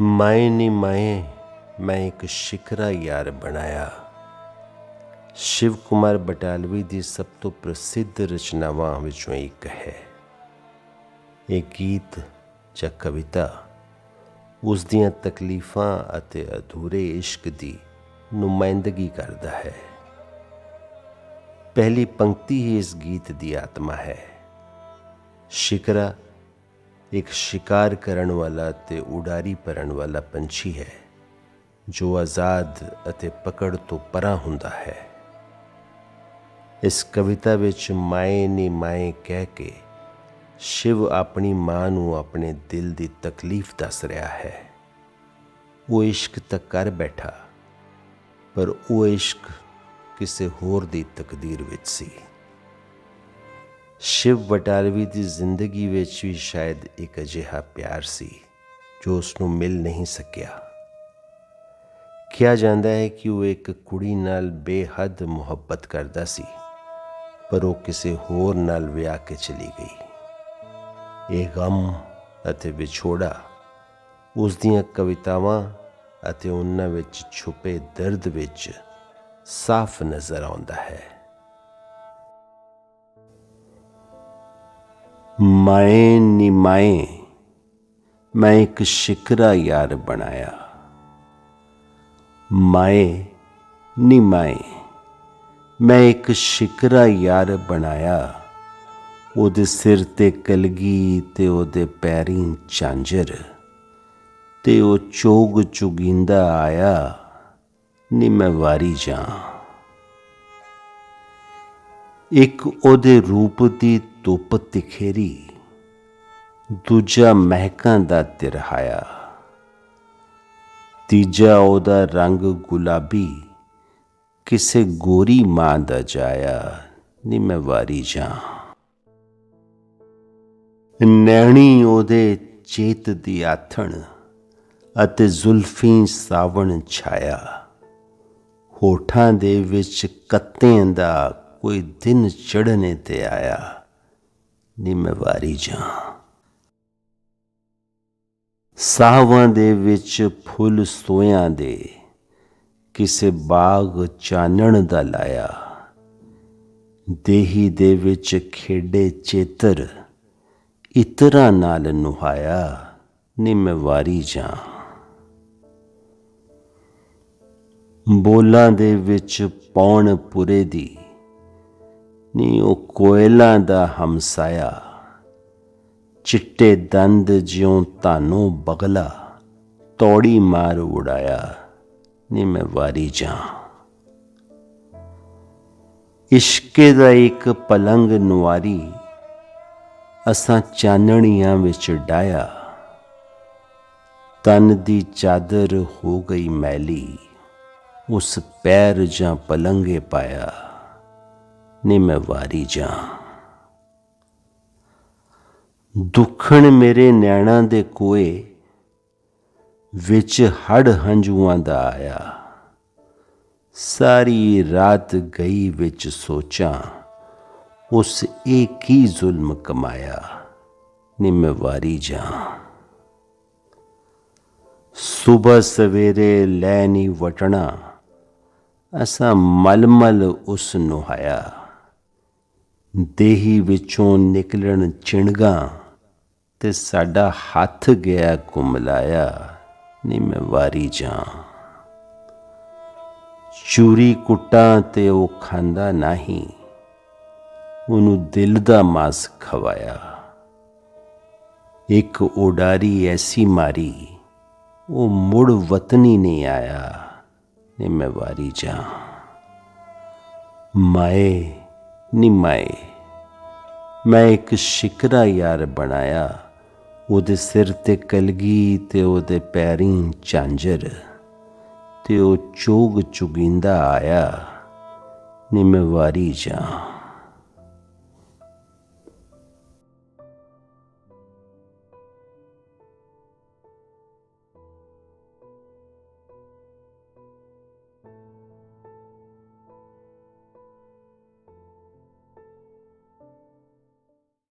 ਮਾਏ ਨੀ ਮਾਏ, ਮੈਂ ਇੱਕ ਸ਼ਿਕਰਾ ਯਾਰ ਬਣਾਇਆ। ਸ਼ਿਵ ਕੁਮਾਰ ਬਟਾਲਵੀ ਦੀ ਸਭ ਤੋਂ ਪ੍ਰਸਿੱਧ ਰਚਨਾਵਾਂ ਵਿੱਚੋਂ ਇੱਕ ਹੈ। ਇਹ ਗੀਤ ਜਾਂ ਕਵਿਤਾ ਉਸ ਦੀਆਂ ਤਕਲੀਫਾਂ ਅਤੇ ਅਧੂਰੇ ਇਸ਼ਕ ਦੀ ਨੁਮਾਇੰਦਗੀ ਕਰਦਾ ਹੈ। ਪਹਿਲੀ ਪੰਕਤੀ ਹੀ ਇਸ ਗੀਤ ਦੀ ਆਤਮਾ ਹੈ। ਸ਼ਿਕਰਾ ਇੱਕ ਸ਼ਿਕਾਰ ਕਰਨ ਵਾਲਾ ਤੇ ਉਡਾਰੀ ਭਰਨ ਵਾਲਾ ਪੰਛੀ ਹੈ ਜੋ ਆਜ਼ਾਦ ਅਤੇ ਪਕੜ ਤੋਂ ਪਰਾਂ ਹੁੰਦਾ ਹੈ ਇਸ ਕਵਿਤਾ ਵਿੱਚ ਮਾਏ ਨੀ ਮਾਏ ਕਹਿ ਕੇ ਸ਼ਿਵ ਆਪਣੀ ਮਾਂ ਨੂੰ ਆਪਣੇ ਦਿਲ ਦੀ ਤਕਲੀਫ ਦੱਸ ਰਿਹਾ ਹੈ ਉਹ ਇਸ਼ਕ ਤਾਂ ਕਰ ਬੈਠਾ ਪਰ ਉਹ ਇਸ਼ਕ ਕਿਸੇ ਹੋਰ ਦੀ ਤਕਦੀਰ ਵਿੱਚ ਸੀ ਸ਼ਿਵ ਬਟਾਲਵੀ ਦੀ ਜ਼ਿੰਦਗੀ ਵਿੱਚ ਵੀ ਸ਼ਾਇਦ ਇੱਕ ਅਜਿਹਾ ਪਿਆਰ ਸੀ, ਜੋ ਉਸ ਨੂੰ ਮਿਲ ਨਹੀਂ ਸਕਿਆ। ਕਿਹਾ ਜਾਂਦਾ ਹੈ ਕਿ ਉਹ ਇੱਕ ਕੁੜੀ ਨਾਲ ਬੇਹੱਦ ਮੁਹੱਬਤ ਕਰਦਾ ਸੀ, ਪਰ ਉਹ ਕਿਸੇ ਹੋਰ ਨਾਲ ਵਿਆਹ ਕੇ ਚਲੀ ਗਈ। ਇਹ ਗਮ ਅਤੇ ਵਿਛੋੜਾ ਉਸ ਦੀਆਂ ਕਵਿਤਾਵਾਂ ਅਤੇ ਉਹਨਾਂ ਵਿੱਚ ਛੁਪੇ ਦਰਦ ਵਿੱਚ ਸਾਫ਼ ਨਜ਼ਰ ਆਉਂਦਾ ਹੈ। ਮਾਏ ਨੀ ਮਾਏ, ਮੈਂ ਇੱਕ ਸ਼ਿਕਰਾ ਯਾਰ ਬਣਾਇਆ। ਮਾਏ ਨੀ ਮਾਏ, ਮੈਂ ਇੱਕ ਸ਼ਿਕਰਾ ਯਾਰ ਬਣਾਇਆ। ਉਹਦੇ ਸਿਰ ਤੇ ਕਲਗੀ ਤੇ ਉਹਦੇ ਪੈਰੀਂ ਚਾਂਜਰ ਤੇ ਉਹ ਚੋਗ ਚੁਗਿੰਦਾ ਆਇਆ, ਨੀ ਮੈਂ ਵਾਰੀ ਜਾਂ। ਇੱਕ ਉਹਦੇ ਰੂਪ ਦੀ ਧੁੱਪ ਤਿਖੇਰੀ, ਦੂਜਾ ਮਹਿਕਾਂ ਦਾ ਤਿਰਹਾਇਆ। ਤੀਜਾ ਉਹਦਾ ਰੰਗ ਗੁਲਾਬੀ, ਕਿਸੇ ਗੋਰੀ ਮਾਂ ਦਾ ਜਾਇਆ। ਨੀ ਮੈਂ ਵਾਰੀ ਜਾਂ। ਨੈਣੀ ਉਹਦੇ ਚੇਤ ਦੀ ਆਥਣ ਅਤੇ ਜ਼ੁਲਫੀ ਸਾਵਣ ਛਾਇਆ। ਹੋਠਾਂ ਦੇ ਵਿੱਚ ਕੱਤਿਆਂ ਦਾ ਕੋਈ ਦਿਨ ਚੜਨੇ ਤੇ ਆਇਆ। ਨੀ ਮੈਂ ਵਾਰੀ ਜਾਂ। ਸਾਹਾਂ ਦੇ ਵਿੱਚ ਫੁੱਲ ਸੋਇਆਂ ਦੇ, ਕਿਸੇ ਬਾਗ ਚਾਨਣ ਦਾ ਲਾਇਆ। ਦੇਹੀ ਦੇ ਵਿੱਚ ਖੇਡੇ ਚੇਤਰ, ਇਤਰਾ ਨਾਲ ਨੁਹਾਇਆ, ਨੀ ਵਾਰੀ ਜਾਂ। ਬੋਲਾਂ ਦੇ ਵਿੱਚ ਪੌਣ ਪੁਰੇ ਦੀ ਨੀ ਉਹ ਕੋਇਲਾਂ ਦਾ ਹਮਸਾਇਆ, ਚਿੱਟੇ ਦੰਦ ਜਿਉਂ ਤਾਨੋਂ ਬਗਲਾ, ਤੋੜੀ ਮਾਰ ਉਡਾਇਆ, ਨੀ ਮੈਂ ਵਾਰੀ ਜਾਂ ਇਸ਼ਕੇ ਦਾ ਇੱਕ ਪਲੰਗ ਨੁਆਰੀ ਅਸਾਂ ਚਾਨਣੀਆਂ ਵਿੱਚ ਡਾਇਆ, ਤਨ ਦੀ ਚਾਦਰ ਹੋ ਗਈ ਮੈਲੀ, ਉਸ ਪੈਰ ਜਾਂ ਪਲੰਗੇ ਪਾਇਆ। ਨੀ ਮੈਂ ਵਾਰੀ ਜਾਂ। ਦੁੱਖਣ ਮੇਰੇ ਨੈਣਾ ਦੇ ਕੋਏ ਵਿੱਚ ਹੜ ਹੰਝੂਆਂ ਦਾ ਆਇਆ। ਸਾਰੀ ਰਾਤ ਗਈ ਵਿੱਚ ਸੋਚਾਂ, ਉਸ ਇਹ ਕੀ ਜ਼ੁਲਮ ਕਮਾਇਆ ਨੀ ਮੈਂ ਜਾਂ। ਸਵੇਰ ਸਵੇਰੇ ਲੈ ਨਹੀਂ ਵਟਣਾ, ਅਸਾਂ ਮਲਮਲ ਉਸ ਨੂੰ ਹਾਇਆ ਦੇਹੀ ਵਿੱਚੋਂ ਨਿਕਲਣ ਚਿਣਗਾ ਤੇ ਸਾਡਾ ਹੱਥ ਗਿਆ ਕੁਮਲਾਇਆ ਨੀ ਮੈਂ ਵਾਰੀ ਜਾਂ। ਚੂਰੀ ਕੁੱਟਾਂ ਤੇ ਉਹ ਖਾਂਦਾ ਨਹੀਂ, ਉਹਨੂੰ ਦਿਲ ਦਾ ਮਾਸ ਖਵਾਇਆ। ਇੱਕ ਉਡਾਰੀ ਐਸੀ ਮਾਰੀ, ਉਹ ਮੁੜ ਵਤਨੀ ਨਹੀਂ ਆਇਆ। ਨੇ ਮੈਂ ਵਾਰੀ ਜਾਂ। ਮਾਏ ਨੀ ਮੈਂ ਇੱਕ ਸ਼ਿਕਰਾ ਯਾਰ ਬਣਾਇਆ, ਉਹਦੇ ਸਿਰ ਤੇ ਕਲਗੀ ਤੇ ਉਹਦੇ ਪੈਰੀਂ ਚਾਂਜਰ ਤੇ ਉਹ ਚੋਗ ਚੁਗਿੰਦਾ ਆਇਆ, ਨੀ ਵਾਰੀ ਜਾਂ